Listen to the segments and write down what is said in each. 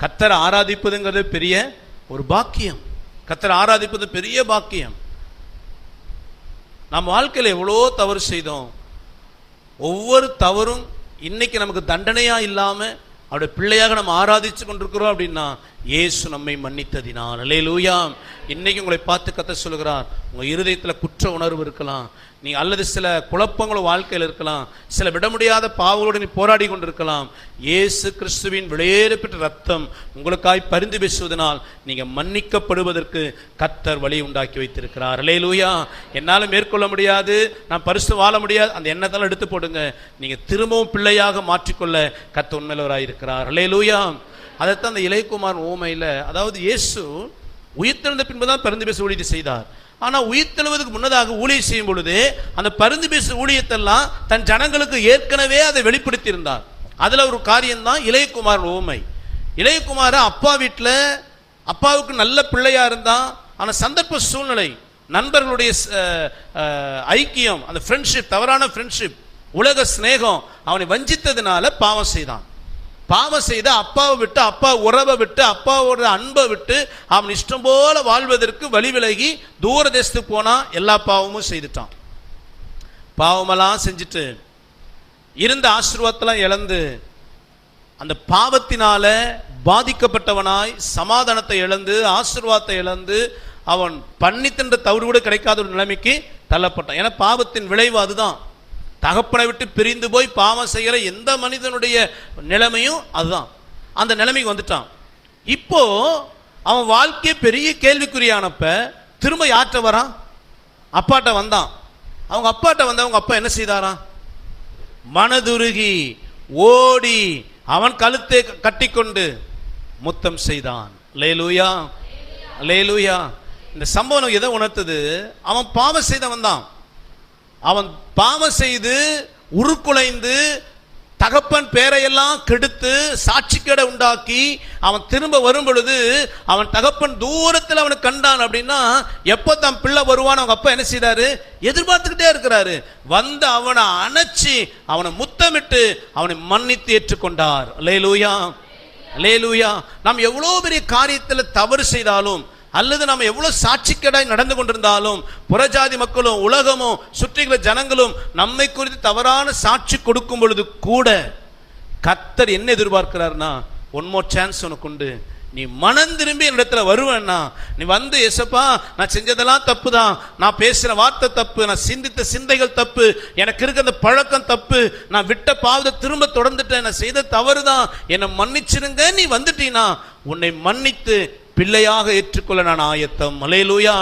கத்தரை ஆராதிப்பதுங்கிறது பெரிய ஒரு பாக்கியம். கத்தரை ஆராதிப்பது பெரிய பாக்கியம். நம்ம வாழ்க்கையில் எவ்வளோ தவறு செய்தோம். ஒவ்வொரு தவறும் இன்னைக்கு நமக்கு தண்டனையா இல்லாம அவருடைய பிள்ளையாக நம்ம ஆராதிச்சு கொண்டிருக்கிறோம் அப்படின்னா இயேசு நம்மை மன்னித்ததினால். அல்லேலூயா. இன்னைக்கு உங்களை பார்த்து கத்த சொல்லுகிறார் உங்கள் இருதயத்தில் குற்ற உணர்வு இருக்கலாம். நீ அல்லது சில குழப்பங்களும் வாழ்க்கையில் இருக்கலாம். சில விட முடியாத பாவங்களோடு நீ போராடி கொண்டிருக்கலாம். இயேசு கிறிஸ்துவின் வெளியேறப்பட்ட ரத்தம் உங்களுக்காய் பரிந்து பேசுவதனால் நீங்கள் மன்னிக்கப்படுவதற்கு கத்தர் வழி உண்டாக்கி வைத்திருக்கிறார். ரிலேலூயா என்னால் மேற்கொள்ள முடியாது. நான் பரிசு வாழ முடியாது. அந்த எண்ணத்தெல்லாம் எடுத்து போடுங்க. நீங்கள் திரும்பவும் பிள்ளையாக மாற்றிக்கொள்ள கத்த உண்மையிலவராய் இருக்கிறார். லூயா அதைத்தான் அந்த இளையகுமார் ஓமையில் அதாவது இயேசு உயிர்த்தெழுந்த பின்புதான் பரிந்து பேச ஊழியத்தை செய்தார். ஆனா உயிர்த்தெழுவதற்கு முன்னதாக ஊழியம் செய்யும் பொழுது அந்த பருந்து பேசு ஊழியத்தெல்லாம் தன் ஜனங்களுக்கு ஏற்கனவே அதை வெளிப்படுத்தியிருந்தார். அதில் ஒரு காரியம்தான் இளையகுமார் ஓமை இளையகுமார அப்பா வீட்டில் அப்பாவுக்கு நல்ல பிள்ளையாக இருந்தான். ஆனால் சந்தர்ப்ப சூழ்நிலை நண்பர்களுடைய ஐக்கியம் அந்த ஃப்ரெண்ட்ஷிப் தவறான ஃப்ரெண்ட்ஷிப் உலக சிநேகம் அவனை வஞ்சித்ததுனால பாவம் செய்தான். பாவம் செய்து அப்பாவை விட்டு அப்பா உறவை விட்டு அப்பாவோட அன்பை விட்டு அவன் இஷ்டம் போல வாழ்வதற்கு வழி விலகி தூர தேசத்துக்கு போனா எல்லா பாவமும் செய்துட்டான். பாவமெல்லாம் செஞ்சுட்டு இருந்த ஆசீர்வாதத்தெல்லாம் இழந்து அந்த பாவத்தினால பாதிக்கப்பட்டவனாய் சமாதானத்தை இழந்து ஆசீர்வாதத்தை இழந்து அவன் பண்ணி தின்ற தவறு கூட கிடைக்காத ஒரு நிலைமைக்கு தள்ளப்பட்டான். ஏன்னா பாவத்தின் விளைவு அதுதான். தகப்பனை விட்டு பிரிந்து போய் பாவம் செய்கிற எந்த மனிதனுடைய நிலைமையும் அதுதான். அந்த நிலைமைக்கு வந்துட்டான். இப்போ அவன் வாழ்க்கையை பெரிய கேள்விக்குறியானப்ப திரும்ப யாற்ற வரான்? அப்பாட்ட வந்தான். அவங்க அப்பாட்ட வந்த அவங்க அப்பா என்ன செய்தாராம் மனதுருகி ஓடி அவன் கழுத்தை கட்டிக்கொண்டு முத்தம் செய்தான். லேலூயா? லேலூயா? இந்த சம்பவம் எதை உணர்த்தது. அவன் பாவம் செய்தவன் தான் அவன் பாவம் செய்து உருக்குலைந்து தகப்பன் பேரையெல்லாம் கெடுத்து சாட்சிக்கடை உண்டாக்கி அவன் திரும்ப வரும் பொழுது அவன் தகப்பன் தூரத்தில் அவனை கண்டான் அப்படின்னா எப்போ தன் பிள்ளை வருவான் அவங்க அப்பா என்ன செய்தாரு எதிர்பார்த்துக்கிட்டே இருக்கிறாரு. வந்து அவனை அணைச்சி அவனை முத்தமிட்டு அவனை மன்னித்து ஏற்றுக்கொண்டார். லேலூயா லேலூயா நாம் எவ்வளோ பெரிய காரியத்தில் தவறு செய்தாலும் அல்லது நாம் எவ்வளவு சாட்சிக்கடாய் நடந்து கொண்டிருந்தாலும் புறஜாதி மக்களும் உலகமும் சுற்றியுள்ள ஜனங்களும் நம்மை குறித்து தவறான சாட்சி கொடுக்கும் பொழுது கூட கத்தர் என்ன எதிர்பார்க்கிறார்னா ஒன் மோர் சான்ஸ் உனக்கு உண்டு. நீ மனம் திரும்பி என்னிடத்துல வருவேன்னா நீ வந்து எசப்பா நான் செஞ்சதெல்லாம் தப்பு தான் நான் பேசுகிற வார்த்தை தப்பு. நான் சிந்தித்த சிந்தைகள் தப்பு. எனக்கு இருக்க அந்த பழக்கம் தப்பு. நான் விட்ட பாவத்தை திரும்ப தொடர்ந்துட்டேன். நான் செய்த தவறு தான் என்னை மன்னிச்சிருங்க. நீ வந்துட்டீனா உன்னை மன்னித்து பிள்ளையாக ஏற்றுக்கொள்ள நான் ஆயத்தம். மலையிலூயா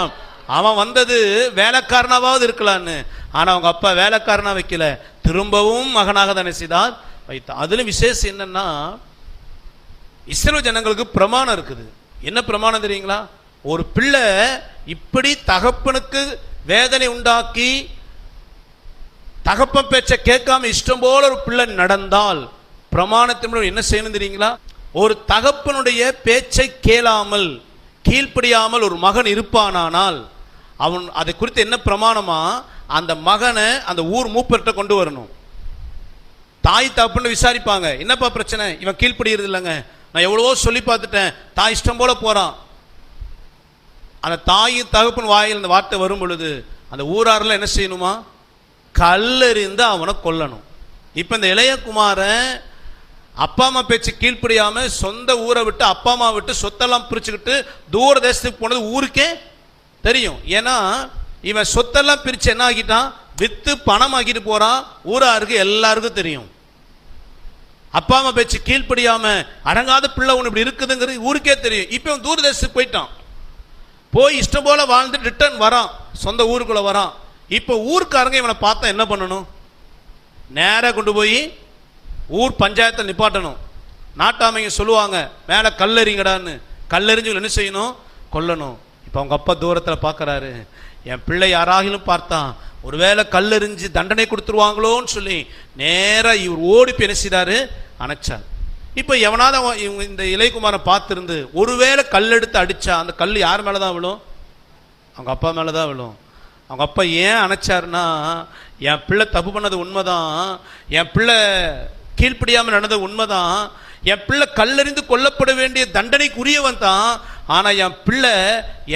அவன் வந்தது வேலைக்காரனாவது இருக்கலான்னு. ஆனால் அவங்க அப்பா வேலைக்காரனா வைக்கல. திரும்பவும் மகனாக தானே செய்தார். வைத்தான் அதுல விசேஷம் என்னன்னா இஸ்ரோ ஜனங்களுக்கு பிரமாணம் இருக்குது. என்ன பிரமாணம் தெரியுங்களா? ஒரு பிள்ளை இப்படி தகப்பனுக்கு வேதனை உண்டாக்கி தகப்பன் பேச்சை கேட்காம இஷ்டம் போல ஒரு பிள்ளை நடந்தால் பிரமாணத்தின் மூலம் என்ன செய்யணும் தெரியுங்களா? ஒரு தகப்பனுடைய பேச்சை கேளாமல் கீழ்ப்படியாமல் ஒரு மகன் இருப்பானானால் அவன் அதை குறித்து என்ன பிரமாணமா? அந்த மகனை அந்த ஊர் மூப்பர்கிட்ட கொண்டு வரணும். தாய் தப்புன்னு விசாரிப்பாங்க. என்னப்பா பிரச்சனை? இவன் கீழ்ப்படுகிறது இல்லைங்க. நான் எவ்வளவோ சொல்லி பார்த்துட்டேன். தாய் இஷ்டம் போல போறான். அந்த தாயின் தகப்பன் வாயில் அந்த வார்த்தை வரும் பொழுது அந்த ஊராரில் என்ன செய்யணுமா? கல்லறிந்து அவனை கொல்லணும். இப்போ இந்த இளையகுமாரன் அப்பா அம்மா பேச்சு கீழ்ப்படியாம சொந்த ஊரை விட்டு அப்பா அம்மா விட்டு சொத்தெல்லாம் பிரிச்சுக்கிட்டு தூர தேசத்துக்கு போனது ஊருக்கே தெரியும். ஏன்னா இவன் சொத்தெல்லாம் பிரிச்சு என்ன ஆக்கிட்டான்? வித்து பணம் ஆக்கிட்டு போறான். ஊராருக்கு எல்லாருக்கும் தெரியும். அப்பா அம்மா பேச்சு கீழ்ப்படியாம அடங்காத பிள்ளை ஒன்று இப்படி இருக்குதுங்கிறது ஊருக்கே தெரியும். இப்போ இவன் தூர தேசத்துக்கு போயிட்டான். போய் இஷ்டம் போல வாழ்ந்து ரிட்டர்ன் வரான். சொந்த ஊருக்குள்ள வரான். இப்போ ஊருக்காரங்க இவனை பார்த்தா என்ன பண்ணணும்? நேராக கொண்டு போய் ஊர் பஞ்சாயத்தை நிப்பாட்டணும். நாட்டாமைங்க சொல்லுவாங்க மேலே கல்லெறிங்கடான்னு. கல்லெறிஞ்சு என்ன செய்யணும்? கொல்லணும். இப்போ அவங்க அப்பா தூரத்தில் பார்க்கறாரு என் பிள்ளை யாராகிலும் பார்த்தான். ஒருவேளை கல்லெறிஞ்சு தண்டனை கொடுத்துருவாங்களோன்னு சொல்லி நேராக இவர் ஓடி போய் என்ன அணைச்சார். இப்போ எவனாவது அவன் இவங்க இந்த இளையகுமாரை பார்த்துருந்து ஒருவேளை கல் எடுத்து அடித்தா அந்த கல் யார் மேலே தான் விழும்? அவங்க அப்பா மேலே தான் விழும். அவங்க அப்பா ஏன் அணைச்சாருன்னா என் பிள்ளை தப்பு பண்ணது உண்மைதான். என் பிள்ளை கீழ்ப்படியாமல் நடந்தது உண்மைதான். என் பிள்ளை கல்லறிந்து கொல்லப்பட வேண்டிய தண்டனைக்குரியவன் தான். ஆனால் என் பிள்ளை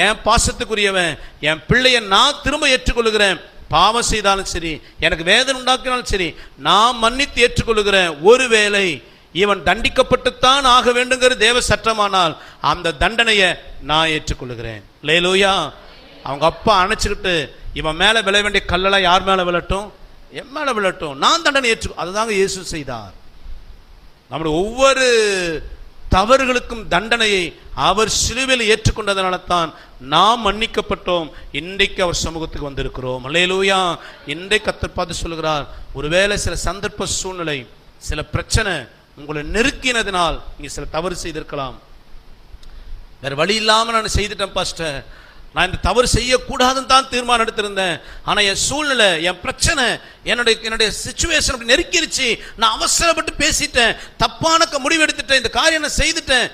என் பாசத்துக்குரியவன். என் பிள்ளையை நான் திரும்ப ஏற்றுக்கொள்கிறேன் பாவம் செய்தாலும் சரி எனக்கு வேதனை உண்டாக்கினாலும் சரி நான் மன்னித்து ஏற்றுக்கொள்கிறேன் ஒருவேளை இவன் தண்டிக்கப்பட்டுத்தான் ஆக வேண்டுங்கிற தேவ சட்டமானால் அந்த தண்டனையை நான் ஏற்றுக்கொள்கிறேன் லேலோயா. அவங்க அப்பா அணைச்சிக்கிட்டு இவன் மேலே விழ வேண்டிய கல்லெல்லாம் யார் மேலே விழட்டும்? என் மேலே விழட்டும் நான் தண்டனை ஏற்று அதுதாங்க இயேசு செய்தார். நம்முடைய ஒவ்வொரு தவறுகளுக்கும் தண்டனையை அவர் சிலுவையில் ஏற்றுக்கொண்டதனால தான் நாம் மன்னிக்கப்பட்டோம். இன்றைக்கு அவர் சமூகத்துக்கு வந்திருக்கிறோம். அல்லையிலூயா இன்றைக்கு கத்தர் பார்த்து சொல்கிறார் ஒருவேளை சில சந்தர்ப்ப சூழ்நிலை சில பிரச்சனை உங்களை நெருக்கினதினால் நீங்கள் சில தவறு செய்திருக்கலாம். வேறு வழி இல்லாமல் நான் செய்துட்டேன் பாஸ்டர். நான் இந்த தவறு செய்யக்கூடாதுன்னு தான் தீர்மானம் எடுத்திருந்தேன். ஆனால் என் சூழ்நிலை என் பிரச்சனை என்னுடைய என்னுடைய சுச்சுவேஷன் அப்படி நெருக்கிருச்சு. நான் அவசரப்பட்டு பேசிட்டேன். தப்பான க- முடிவு எடுத்துட்டேன் இந்த காரியம் நான் செய்துட்டேன்.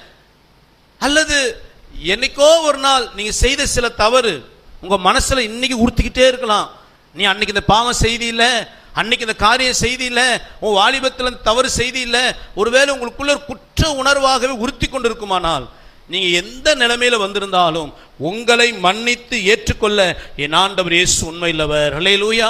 அல்லது என்னைக்கோ ஒரு நாள் நீங்கள் செய்த சில தவறு உங்கள் மனசில் இன்னைக்கு உறுத்திக்கிட்டே இருக்கலாம். நீ அன்னைக்கு இந்த பாவம் செய்தி இல்லை அன்னைக்கு இந்த காரியம் செய்தி இல்லை உன் வாலிபத்தில் இந்த தவறு செய்தி இல்ல ஒருவேளை உங்களுக்குள்ள ஒரு குற்ற உணர்வாகவே உறுத்தி கொண்டிருக்குமானால் நீங்க எந்த நிலைமையில வந்திருந்தாலும் உங்களை மன்னித்து ஏற்றுக்கொள்ள என் ஆண்டவர் இயேசு உண்மையில்லவர் ஹalleluya